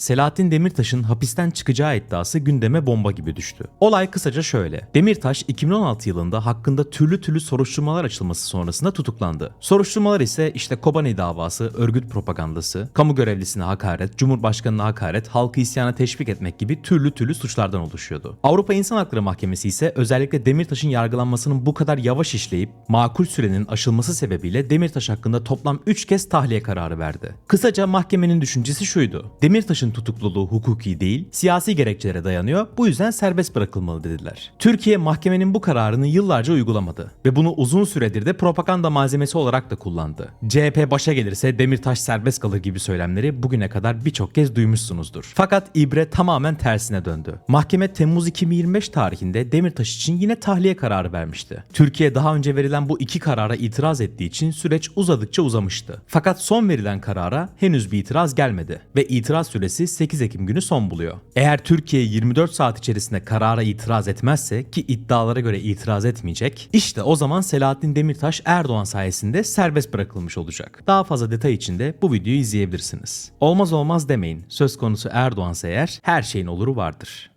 Selahattin Demirtaş'ın hapisten çıkacağı iddiası gündeme bomba gibi düştü. Olay kısaca şöyle. Demirtaş 2016 yılında hakkında türlü türlü soruşturmalar açılması sonrasında tutuklandı. Soruşturmalar ise işte Kobani davası, örgüt propagandası, kamu görevlisine hakaret, cumhurbaşkanına hakaret, halkı isyana teşvik etmek gibi türlü türlü suçlardan oluşuyordu. Avrupa İnsan Hakları Mahkemesi ise özellikle Demirtaş'ın yargılanmasının bu kadar yavaş işleyip makul sürenin aşılması sebebiyle Demirtaş hakkında toplam 3 kez tahliye kararı verdi. Kısaca mahkemenin düşüncesi şuydu. Demirtaş'ın tutukluluğu hukuki değil, siyasi gerekçelere dayanıyor. Bu yüzden serbest bırakılmalı dediler. Türkiye mahkemenin bu kararını yıllarca uygulamadı ve bunu uzun süredir de propaganda malzemesi olarak da kullandı. CHP başa gelirse Demirtaş serbest kalır gibi söylemleri bugüne kadar birçok kez duymuşsunuzdur. Fakat ibre tamamen tersine döndü. Mahkeme Temmuz 2025 tarihinde Demirtaş için yine tahliye kararı vermişti. Türkiye daha önce verilen bu iki karara itiraz ettiği için süreç uzadıkça uzamıştı. Fakat son verilen karara henüz bir itiraz gelmedi ve itiraz süresi 8 Ekim günü son buluyor. Eğer Türkiye 24 saat içerisinde karara itiraz etmezse ki iddialara göre itiraz etmeyecek, işte o zaman Selahattin Demirtaş Erdoğan sayesinde serbest bırakılmış olacak. Daha fazla detay için de bu videoyu izleyebilirsiniz. Olmaz olmaz demeyin. Söz konusu Erdoğan'sa eğer her şeyin oluru vardır.